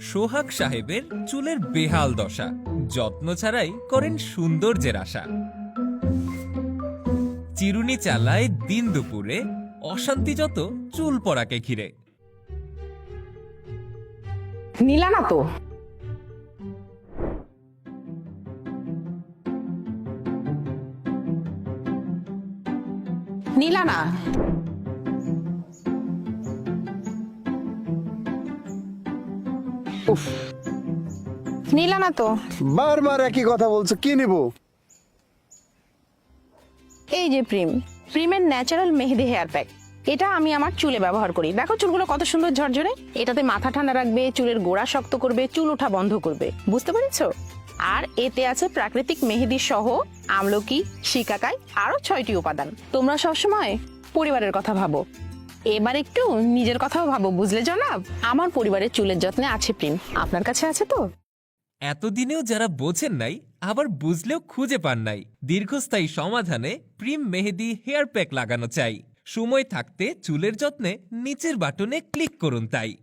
সোহাগ সাহেবের চুলের বেহাল দশা। যত্ন ছাড়াই করেন সৌন্দর্যের আশা। চিরুনি চালায় দিন দুপুরে অশান্তি যত চুল পড়াকে ঘিরে। নিলা না তো? নিলা না? উফ। নিলা না তো। বারবার একই কথা বলছো কি নিব? এই যে প্রিম প্রিমের ন্যাচারাল মেহেদি হেয়ার প্যাক এটা আমি আমার চুলে ব্যবহার করি। দেখো চুলগুলো কত সুন্দর ঝরঝরে। এটাতে মাথা ঠান্ডা রাখবে চুলের গোড়া শক্ত করবে চুল ওঠা বন্ধ করবে। বুঝতে পেরেছ? আর এতে আছে প্রাকৃতিক মেহেদি সহ আমলকি শিকাকাই আরও ছয়টি উপাদান। তোমরা সবসময় পরিবারের কথা ভাবো। এবার একটু নিজের কথাও ভাবো, বুঝলে জনাব? আমার পরিবারের চুলের যত্নে আছে প্রিম। আপনার কাছে আছে তো? এতদিনেও যারা বোঝেন নাই, আবার বুঝলেও খুঁজে পান নাই। দীর্ঘস্থায়ী সমাধানে প্রিম মেহেদি হেয়ার প্যাক লাগানো চাই। সময় থাকতে চুলের যত্নে নিচের বাটনে ক্লিক করুন তাই।